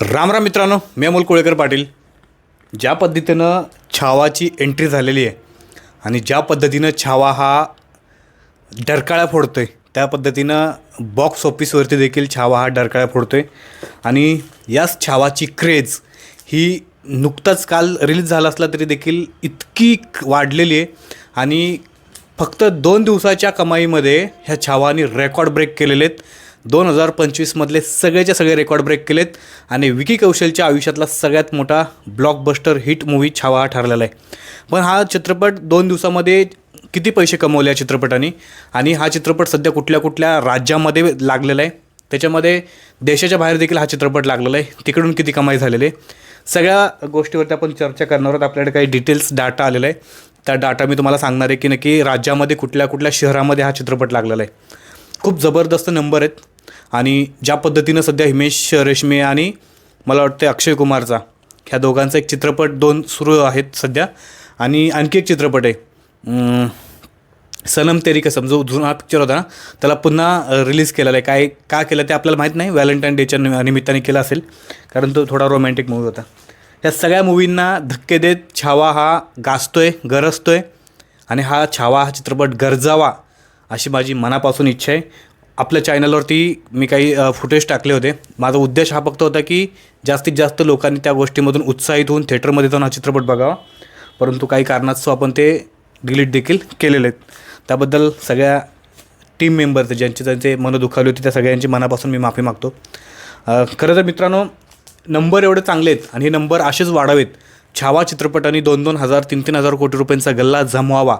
राम राम मित्रांनो मी अमोल कोळेकर पाटील. ज्या पद्धतीनं छावाची एंट्री झालेली आहे आणि ज्या पद्धतीनं छावा हा डरकाळ्या फोडतो आहे त्या पद्धतीनं बॉक्स ऑफिसवरती देखील छावा हा डरकाळ्या फोडतो आहे आणि याच छावाची क्रेज ही नुकताच काल रिलीज झाला असला तरी देखील इतकी वाढलेली आहे. आणि फक्त दोन दिवसाच्या कमाईमध्ये ह्या छावानी रेकॉर्ड ब्रेक केलेले आहेत. दोन हजार पंचवीसमधले सगळेच्या सगळे रेकॉर्ड ब्रेक केलेत आणि विकी कौशलच्या आयुष्यातला सगळ्यात मोठा ब्लॉकबस्टर हिट मूवी छावा हा ठरलेला आहे. पण हा चित्रपट दोन दिवसामध्ये किती पैसे कमवले या चित्रपटाने? आणि हा चित्रपट सध्या कुठल्या कुठल्या राज्यामध्ये लागलेला आहे? त्याच्यामध्ये देशाच्या बाहेर देखील हा चित्रपट लागलेला आहे. तिकडून किती कमाई झालेली आहे? सगळ्या गोष्टीवरती आपण चर्चा करणार आहोत. आपल्याकडे काही डिटेल्स डाटा आलेला आहे. त्या डाटा मी तुम्हाला सांगणार आहे की नक्की राज्यामध्ये कुठल्या कुठल्या शहरामध्ये हा चित्रपट लागलेला आहे. खूप जबरदस्त नंबर आहेत. आणि ज्या पद्धतीनं सध्या हिमेश रेशमे आणि मला वाटतं अक्षय कुमारचा ह्या दोघांचा एक चित्रपट दोन सुरू आहेत सध्या. आणि आणखी एक चित्रपट आहे. सनम तेरी कसम जो जुना पिक्चर होता ना त्याला पुन्हा रिलीज केलेला आहे. काय का केलं ते आपल्याला माहीत नाही. व्हॅलेंटाईन डेच्या निमित्ताने केलं असेल. कारण तो थोडा रोमॅन्टिक मूवी होता. या सगळ्या मूवींना धक्के देत छावा हा गाजतोय गरजतोय. आणि हा छावा हा चित्रपट गरजावा अशी माझी मनापासून इच्छा आहे. आपल्या चॅनलवरती मी काही फुटेज टाकले होते. माझा उद्देश हा फक्त होता की जास्तीत जास्त लोकांनी त्या गोष्टीमधून उत्साहित होऊन थिएटरमध्ये जाऊन हा चित्रपट बघावा. परंतु काही कारणास्तव आपण ते डिलीट देखील केलेले आहेत. त्याबद्दल सगळ्या टीम मेंबर्स ज्यांचे ज्यांचे मनं दुखावली होती त्या सगळ्यांची मनापासून मी माफी मागतो. खरं तर मित्रांनो नंबर एवढे चांगले आहेत आणि हे नंबर असेच वाढावेत. छावा चित्रपटाने दोन दोन हजार तीन तीन हजार कोटी रुपयांचा गल्ला जमवावा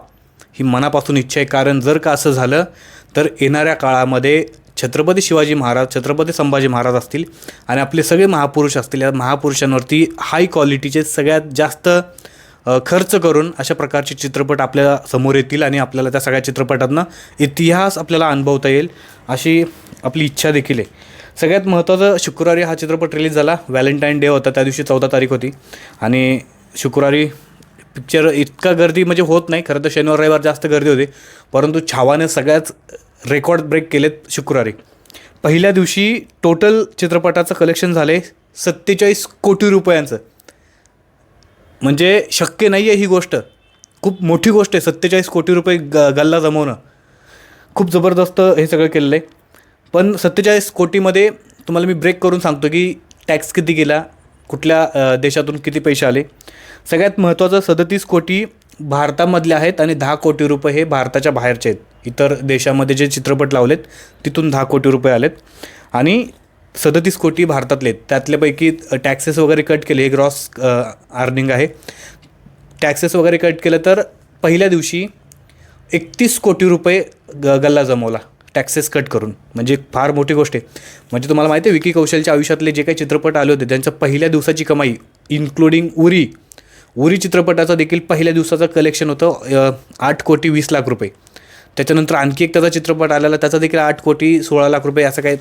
ही मनापासून इच्छा आहे. कारण जर का असं झालं तर येणाऱ्या काळामध्ये छत्रपती शिवाजी महाराज छत्रपती संभाजी महाराज असतील आणि आपले सगळे महापुरुष असतील या महापुरुषांवरती हाय क्वालिटीचे सगळ्यात जास्त खर्च करून अशा प्रकारचे चित्रपट आपल्यासमोर येतील आणि आपल्याला त्या सगळ्या चित्रपटातनं इतिहास आपल्याला अनुभवता येईल अशी आपली इच्छा देखील आहे. सगळ्यात महत्त्वाचं शुक्रवारी हा चित्रपट रिलीज झाला. व्हॅलेंटाईन डे होता त्या दिवशी चौदा तारीख होती. आणि शुक्रवारी पिक्चर इतका गर्दी म्हणजे होत नाही. खरं तर शनिवार रविवार जास्त गर्दी होती. परंतु छावाने सगळ्याच रेकॉर्ड ब्रेक केलेत शुक्रवारी. पहिल्या दिवशी टोटल चित्रपटाचं कलेक्शन झाले सत्तेचाळीस कोटी रुपयांचं. म्हणजे शक्य नाही आहे ही गोष्ट. खूप मोठी गोष्ट आहे सत्तेचाळीस कोटी रुपये ग गल्ला जमवणं. खूप जबरदस्त हे सगळं केलेलं आहे पण सत्तेचाळीस कोटीमध्ये तुम्हाला मी ब्रेक करून सांगतो की टॅक्स किती गेला कुठल्या देशातून किती पैसे आले. सगळ्यात महत्त्वाचं सदतीस कोटी भारतामधले आहेत आणि दहा कोटी रुपये हे भारताच्या बाहेरचे आहेत. इतर देशामध्ये जे चित्रपट लावलेत तिथून दहा कोटी रुपये आलेत. आणि सदतीस कोटी भारतातले आहेत. त्यातल्यापैकी टॅक्सेस वगैरे कट केले. हे ग्रॉस अर्निंग आहे. टॅक्सेस वगैरे कट केलं तर पहिल्या दिवशी एकतीस कोटी रुपये ग गल्ला जमवला. टॅक्सेस कट करून. म्हणजे फार मोठी गोष्ट आहे. म्हणजे तुम्हाला माहिती आहे विकी कौशलच्या आयुष्यातले जे काही चित्रपट आले होते त्यांच्या पहिल्या दिवसाची कमाई इन्क्लुडिंग उरी. उरी चित्रपटाचं देखील पहिल्या दिवसाचं कलेक्शन होतं आठ कोटी वीस लाख रुपये. त्याच्यानंतर आणखी एक त्याचा चित्रपट आलेला त्याचा देखील आठ कोटी सोळा लाख रुपये असं काही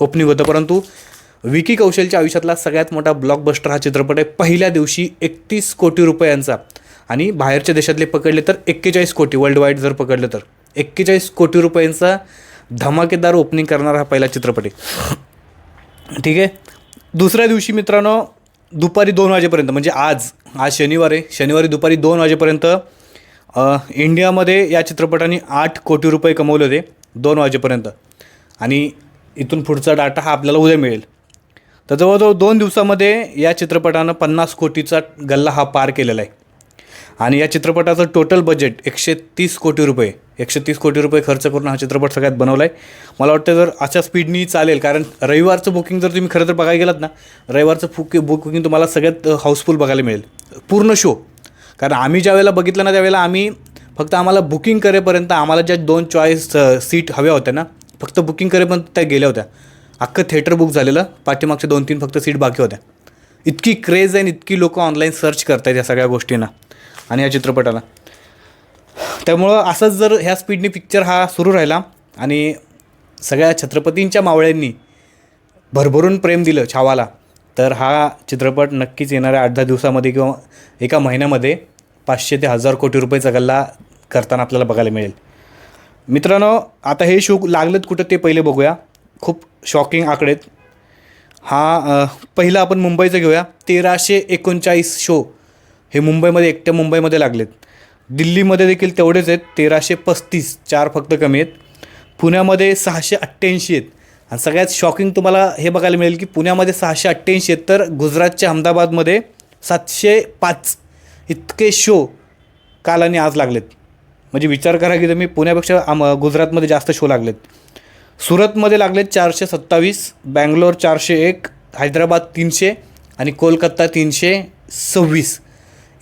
ओपनिंग होतं. परंतु विकी कौशलच्या आयुष्यातला सगळ्यात मोठा ब्लॉकबस्टर हा चित्रपट आहे. पहिल्या दिवशी एकतीस कोटी रुपयांचा. आणि बाहेरच्या देशातले पकडले तर एक्केचाळीस कोटी वर्ल्ड वाईड जर पकडलं तर. एक्केचाळीस कोटी रुपयांचा धमाकेदार ओपनिंग करणारा हा पहिला चित्रपट आहे. ठीक आहे? दुसऱ्या दिवशी मित्रांनो दुपारी दोन वाजेपर्यंत म्हणजे आज आज शनिवार आहे. शनिवारी दुपारी दोन वाजेपर्यंत इंडियामध्ये या चित्रपटाने आठ कोटी रुपये कमवले होते दोन वाजेपर्यंत. आणि इथून पुढचा डाटा हा आपल्याला उद्या मिळेल. तर जवळजवळ दोन दिवसामध्ये या चित्रपटानं पन्नास कोटीचा गल्ला हा पार केलेला आहे. आणि या चित्रपटाचं टोटल बजेट एकशे तीस कोटी रुपये एकशे तीस कोटी रुपये खर्च करून हा चित्रपट सगळ्यात बनवला आहे मला वाटतं जर अशा स्पीडनी चालेल कारण रविवारचं बुकिंग जर तुम्ही खरं तर बघायला गेलात ना रविवारचं फुक बुकिंग तुम्हाला सगळ्यात हाऊसफुल बघायला मिळेल. पूर्ण शो कारण आम्ही ज्या वेळेला बघितलं ना त्यावेळेला आम्ही फक्त आम्हाला बुकिंग करेपर्यंत आम्हाला ज्या दोन चॉईस सीट हव्या होत्या ना फक्त बुकिंग करेपर्यंत त्या गेल्या होत्या. अख्खं थिएटर बुक झालेलं पाठीमागच्या दोन तीन फक्त सीट बाकी होत्या. इतकी क्रेज आहे आणि इतकी लोकं ऑनलाईन सर्च करतायत या सगळ्या गोष्टींना आणि या चित्रपटाला. त्यामुळं असंच जर ह्या स्पीडने पिक्चर हा सुरू राहिला आणि सगळ्या छत्रपतींच्या मावळ्यांनी भरभरून प्रेम दिलं छावाला तर हा चित्रपट नक्कीच येणाऱ्या आठ दहा दिवसामध्ये किंवा एका महिन्यामध्ये पाचशे ते हजार कोटी रुपयेचा गल्ला करताना आपल्याला बघायला मिळेल. मित्रांनो आता हे शो लागलेत कुठं ते पहिले बघूया. खूप शॉकिंग आकडेत. हा पहिला आपण मुंबईचं घेऊया. तेराशे एकोणचाळीस शो हे मुंबईमध्ये एकट्या मुंबईमध्ये लागलेत. दिल्लीमध्ये देखील तेवढेच आहेत. तेराशे पस्तीस चार फक्त कमी आहेत. पुण्यामध्ये सहाशे अठ्ठ्याऐंशी आहेत. आणि सगळ्यात शॉकिंग तुम्हाला हे बघायला मिळेल की पुण्यामध्ये सहाशे अठ्ठ्याऐंशी आहेत तर गुजरातच्या अहमदाबादमध्ये सातशे पाच इतके शो काल आणि आज लागलेत. म्हणजे विचार करा की तुम्ही पुण्यापेक्षा आम गुजरातमध्ये जास्त शो लागलेत. सुरतमध्ये लागलेत चारशे सत्तावीस बँगलोर चारशे एक हैदराबाद तीनशे आणि कोलकाता तीनशे सव्वीस.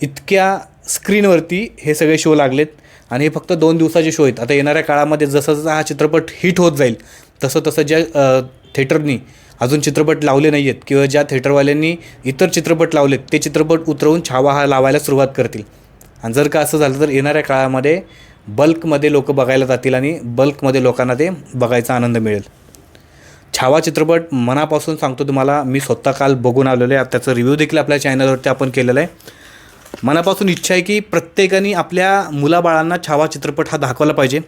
इतक्या स्क्रीनवरती हे सगळे शो लागलेत आणि हे फक्त दोन दिवसाचे शो आहेत. आता येणाऱ्या काळामध्ये जसं जसं हा चित्रपट हिट होत जाईल तसं तसं ज्या थेटरनी थिएटरनी अजून चित्रपट लावले नाही आहेत किंवा ज्या थिएटरवाल्यांनी इतर चित्रपट लावलेत ते चित्रपट उतरवून छावा हा लावायला सुरुवात करतील. आणि जर का असं झालं तर येणाऱ्या काळामध्ये बल्कमध्ये लोक बघायला जातील आणि बल्कमध्ये लोकांना ते बघायचा आनंद मिळेल. छावा चित्रपट मनापासून सांगतो तुम्हाला मी स्वतः काल बघून आलेलो आहे. त्याचा रिव्ह्यू देखील आपल्या चॅनलवरती आपण केलेला आहे. मनापासून इच्छा आहे की प्रत्येकाने आपल्या मुलाबाळांना छावा चित्रपट हा दाखवला पाहिजे.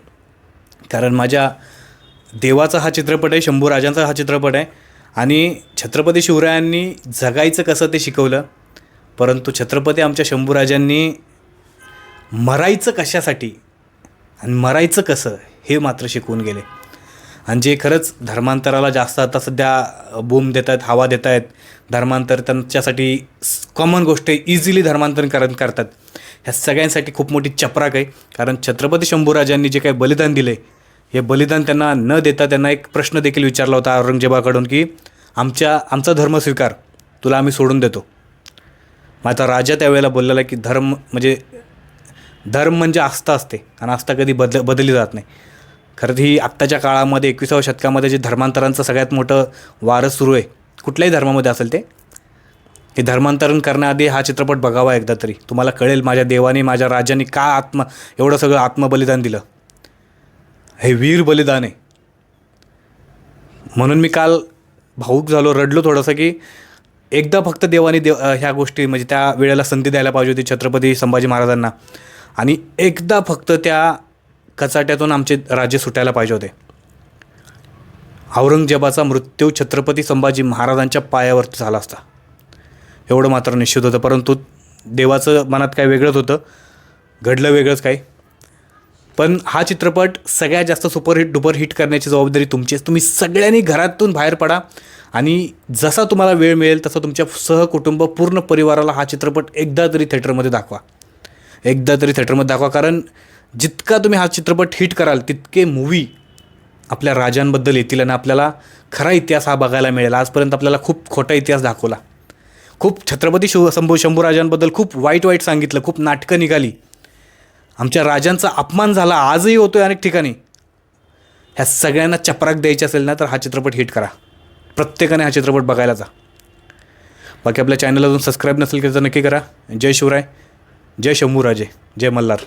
कारण माझ्या देवाचा हा चित्रपट आहे शंभू राजांचा हा चित्रपट आहे. आणि छत्रपती शिवरायांनी जगायचं कसं ते शिकवलं परंतु छत्रपती आमच्या शंभूराजांनी मरायचं कशासाठी आणि मरायचं कसं हे मात्र शिकवून गेले. आणि जे खरंच धर्मांतराला जास्त आता सध्या बूम देत आहेत हवा देत आहेत धर्मांतर त्यांच्यासाठी कॉमन गोष्ट आहे इझिली धर्मांतरण कर करतात. ह्या सगळ्यांसाठी खूप मोठी चपराक आहे. कारण छत्रपती शंभूराजांनी जे काही बलिदान दिले हे बलिदान त्यांना न देता त्यांना एक प्रश्न देखील विचारला होता औरंगजेबाकडून की आमच्या आमचा धर्म स्वीकार तुला आम्ही सोडून देतो. माझा राजा त्यावेळेला बोललेला की धर्म म्हणजे धर्म म्हणजे आस्था असते आणि आस्था कधी बदल बदलली जात नाही. खरं ही आत्ताच्या काळामध्ये एकविसाव्या शतकामध्ये जे धर्मांतरांचं सगळ्यात मोठं वारं सुरू आहे कुठल्याही धर्मामध्ये असेल ते हे धर्मांतरण करण्याआधी हा चित्रपट बघावा एकदा तरी. तुम्हाला कळेल माझ्या देवाने माझ्या राजाने का आत्म एवढं सगळं आत्मबलिदान दिलं. हे वीर बलिदान. आहे म्हणून मी काल भाऊक झालो रडलो थोडंसं की एकदा फक्त देवाने देव ह्या गोष्टी म्हणजे त्या वेळेला संधी द्यायला पाहिजे होती छत्रपती संभाजी महाराजांना. आणि एकदा फक्त त्या कचाट्यातून आमचे राज्य सुटायला पाहिजे होते. औरंगजेबाचा मृत्यू छत्रपती संभाजी महाराजांच्या पायावर झाला असता. एवढं मात्र निश्चित होतं परंतु देवाचं मनात काय वेगळंच होतं. घडलं वेगळंच काय पण हा चित्रपट सगळ्यात जास्त सुपरहिट डुपर हिट करण्याची जबाबदारी तुमची आहे. तुम्ही सगळ्यांनी घरातून बाहेर पडा आणि जसा तुम्हाला वेळ मिळेल तसा तुमच्या सहकुटुंब पूर्ण परिवाराला हा चित्रपट एकदा तरी थिएटरमध्ये दाखवा. एकदा तरी थिएटरमध्ये दाखवा कारण जितका तुम्ही हा चित्रपट हिट कराल तितके मूवी आपल्या राजांबद्दल येतील आणि आपल्याला खरा इतिहास हा बघायला मिळेल. आजपर्यंत आपल्याला खूप खोटा इतिहास दाखवला. खूप छत्रपती शिव शंभू शंभूराजांबद्दल खूप वाईट वाईट सांगितलं खूप नाटकं निघाली. आमच्या राजांचा अपमान झाला आजही होतो आहे अनेक ठिकाणी. ह्या सगळ्यांना चपराक द्यायची असेल ना तर हा चित्रपट हिट करा. प्रत्येकाने हा चित्रपट बघायला जा. बाकी आपल्या चॅनल अजून सबस्क्राईब नसेल तर नक्की करा. जय शिवराय जय शंभूराजे जय मल्हार.